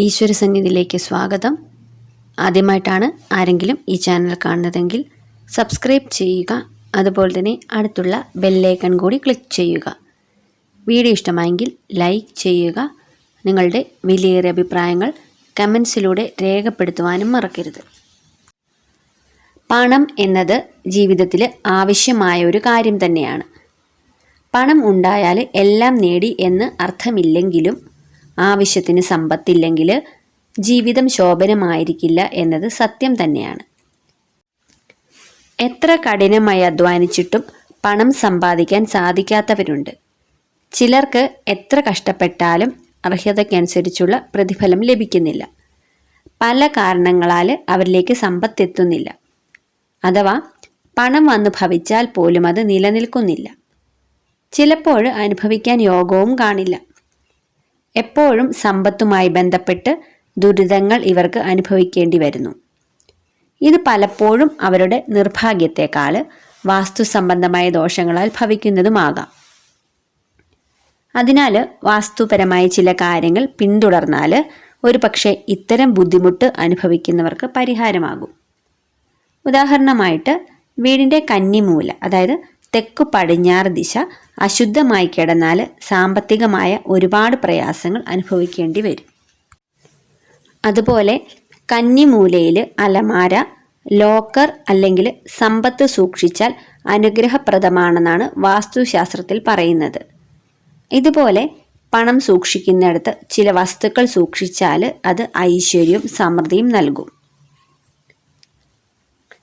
ഈശ്വര സന്നിധിയിലേക്ക് സ്വാഗതം. ആദ്യമായിട്ടാണ് ആരെങ്കിലും ഈ ചാനൽ കാണുന്നതെങ്കിൽ സബ്സ്ക്രൈബ് ചെയ്യുക. അതുപോലെ തന്നെ അടുത്തുള്ള ബെല്ലൈക്കൺ കൂടി ക്ലിക്ക് ചെയ്യുക. വീഡിയോ ഇഷ്ടമായെങ്കിൽ ലൈക്ക് ചെയ്യുക. നിങ്ങളുടെ വിലയേറിയ അഭിപ്രായങ്ങൾ കമൻസിലൂടെ രേഖപ്പെടുത്തുവാനും മറക്കരുത്. പണം എന്നത് ജീവിതത്തിൽ ആവശ്യമായ ഒരു കാര്യം തന്നെയാണ്. പണം ഉണ്ടായാൽ എല്ലാം നേടി എന്ന് അർത്ഥമില്ലെങ്കിലും ആവശ്യത്തിന് സമ്പത്തില്ലെങ്കിൽ ജീവിതം ശോഭനമായിരിക്കില്ല എന്നത് സത്യം തന്നെയാണ്. എത്ര കഠിനമായി അധ്വാനിച്ചിട്ടും പണം സമ്പാദിക്കാൻ സാധിക്കാത്തവരുണ്ട്. ചിലർക്ക് എത്ര കഷ്ടപ്പെട്ടാലും അർഹതയ്ക്കനുസരിച്ചുള്ള പ്രതിഫലം ലഭിക്കുന്നില്ല. പല കാരണങ്ങളാൽ അവരിലേക്ക് സമ്പത്തെത്തുന്നില്ല. അഥവാ പണം വന്നു ഭവിച്ചാൽ പോലും അത് നിലനിൽക്കുന്നില്ല. ചിലപ്പോൾ അനുഭവിക്കാൻ യോഗവും കാണില്ല. എപ്പോഴും സമ്പത്തുമായി ബന്ധപ്പെട്ട് ദുരിതങ്ങൾ ഇവർക്ക് അനുഭവിക്കേണ്ടി വരുന്നു. ഇത് പലപ്പോഴും അവരുടെ നിർഭാഗ്യത്തെക്കാൾ വാസ്തു സംബന്ധമായ ദോഷങ്ങളാൽ ഭവിക്കുന്നതുമാകാം. അതിനാൽ വാസ്തുപരമായ ചില കാര്യങ്ങൾ പിന്തുടർന്നാൽ ഒരു പക്ഷേ ഇത്തരം ബുദ്ധിമുട്ട് അനുഭവിക്കുന്നവർക്ക് പരിഹാരമാകും. ഉദാഹരണമായിട്ട് വീടിന്റെ കന്നിമൂല അതായത് തെക്കു പടിഞ്ഞാറ് ദിശ അശുദ്ധമായി കിടന്നാൽ സാമ്പത്തികമായ ഒരുപാട് പ്രയാസങ്ങൾ അനുഭവിക്കേണ്ടി വരും. അതുപോലെ കന്നിമൂലയിൽ അലമാര ലോക്കർ അല്ലെങ്കിൽ സമ്പത്ത് സൂക്ഷിച്ചാൽ അനുഗ്രഹപ്രദമാണെന്നാണ് വാസ്തുശാസ്ത്രത്തിൽ പറയുന്നത്. ഇതുപോലെ പണം സൂക്ഷിക്കുന്നിടത്ത് ചില വസ്തുക്കൾ സൂക്ഷിച്ചാൽ അത് ഐശ്വര്യവും സമൃദ്ധിയും നൽകും.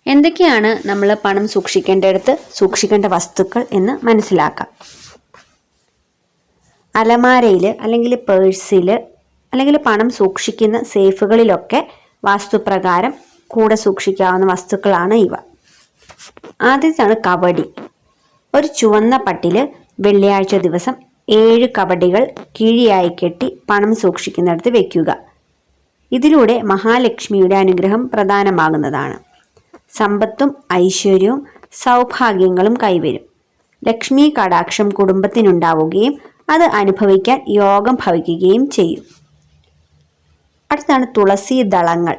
എന്തൊക്കെയാണ് നമ്മൾ പണം സൂക്ഷിക്കേണ്ടടുത്ത് സൂക്ഷിക്കേണ്ട വസ്തുക്കൾ എന്ന് മനസ്സിലാക്കാം. അലമാരയിൽ അല്ലെങ്കിൽ പേഴ്സിൽ അല്ലെങ്കിൽ പണം സൂക്ഷിക്കുന്ന സേഫുകളിലൊക്കെ വാസ്തുപ്രകാരം കൂടെ സൂക്ഷിക്കാവുന്ന വസ്തുക്കളാണ് ഇവ. ആദ്യത്താണ് കബഡി. ഒരു ചുവന്ന പട്ടിൽ വെള്ളിയാഴ്ച ദിവസം ഏഴ് കബഡികൾ കിഴിയായി കെട്ടി പണം സൂക്ഷിക്കുന്നിടത്ത് വയ്ക്കുക ഇതിലൂടെ മഹാലക്ഷ്മിയുടെ അനുഗ്രഹം പ്രധാനമാകുന്നതാണ്. സമ്പത്തും ഐശ്വര്യവും സൗഭാഗ്യങ്ങളും കൈവരും. ലക്ഷ്മി കടാക്ഷം കുടുംബത്തിനുണ്ടാവുകയും അത് അനുഭവിക്കാൻ യോഗം ഭവിക്കുകയും ചെയ്യും. അടുത്താണ് തുളസി ദളങ്ങൾ.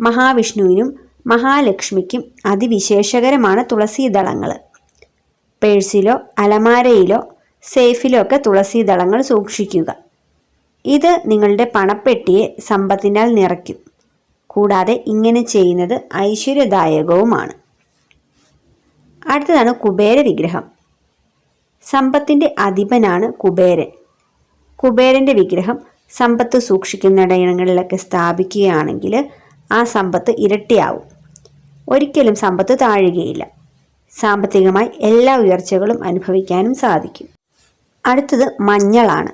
മഹാവിഷ്ണുവിനും മഹാലക്ഷ്മിക്കും അതിവിശേഷകരമാണ് തുളസി ദളങ്ങൾ. പേഴ്സിലോ അലമാരയിലോ സേഫിലോ ഒക്കെ തുളസി ദളങ്ങൾ സൂക്ഷിക്കുക. ഇത് നിങ്ങളുടെ പണപ്പെട്ടിയെ സമ്പത്തിനാൽ നിറയ്ക്കും. കൂടാതെ ഇങ്ങനെ ചെയ്യുന്നത് ഐശ്വര്യദായകവുമാണ്. അടുത്തതാണ് കുബേര വിഗ്രഹം സമ്പത്തിന്റെ അധിപനാണ് കുബേരൻ. കുബേരന്റെ വിഗ്രഹം സമ്പത്ത് സൂക്ഷിക്കുന്ന സൂക്ഷിക്കുന്നിടങ്ങളിലൊക്കെ സ്ഥാപിക്കുകയാണെങ്കിൽ ആ സമ്പത്ത് ഇരട്ടിയാവും. ഒരിക്കലും സമ്പത്ത് താഴുകയില്ല. സാമ്പത്തികമായി എല്ലാ ഉയർച്ചകളും അനുഭവിക്കാനും സാധിക്കും. അടുത്തത് മഞ്ഞളാണ്.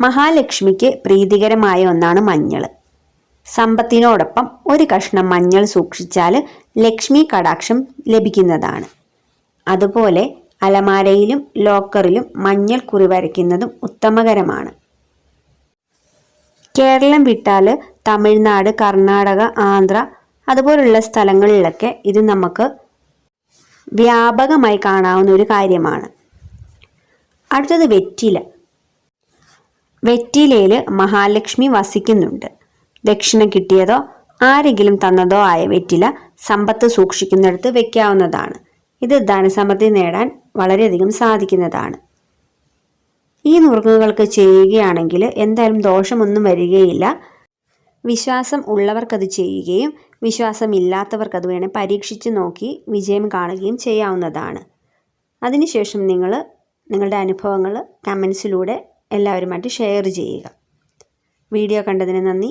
മഹാലക്ഷ്മിക്ക് പ്രീതികരമായ ഒന്നാണ് മഞ്ഞൾ സമ്പത്തിനോടൊപ്പം ഒരു കഷ്ണം മഞ്ഞൾ സൂക്ഷിച്ചാൽ ലക്ഷ്മി കടാക്ഷം ലഭിക്കുന്നതാണ്. അതുപോലെ അലമാരയിലും ലോക്കറിലും മഞ്ഞൾ കുറി വരയ്ക്കുന്നതും ഉത്തമകരമാണ്. കേരളം വിട്ടാൽ തമിഴ്നാട് കർണാടക ആന്ധ്ര അതുപോലുള്ള സ്ഥലങ്ങളിലൊക്കെ ഇത് നമുക്ക് വ്യാപകമായി കാണാവുന്ന ഒരു കാര്യമാണ്. അടുത്തത് വെറ്റില. വെറ്റിലയിൽ മഹാലക്ഷ്മി വസിക്കുന്നുണ്ട്. ദക്ഷിണ കിട്ടിയതോ ആരെങ്കിലും തന്നതോ ആയ വെറ്റില സമ്പത്ത് സൂക്ഷിക്കുന്നിടത്ത് വെക്കാവുന്നതാണ്. ഇത് ധനസമൃദ്ധി നേടാൻ വളരെയധികം സാധിക്കുന്നതാണ്. ഈ നുറുങ്ങുകൾക്ക് ചെയ്യുകയാണെങ്കിൽ എന്തായാലും ദോഷമൊന്നും വരികയില്ല. വിശ്വാസം ഉള്ളവർക്കത് ചെയ്യുകയും വിശ്വാസമില്ലാത്തവർക്കത് വേണേൽ പരീക്ഷിച്ച് നോക്കി വിജയം കാണുകയും ചെയ്യാവുന്നതാണ്. അതിനുശേഷം നിങ്ങൾ നിങ്ങളുടെ അനുഭവങ്ങൾ കമൻസിലൂടെ എല്ലാവരുമായിട്ട് ഷെയർ ചെയ്യുക. വീഡിയോ കണ്ടതിന് നന്ദി.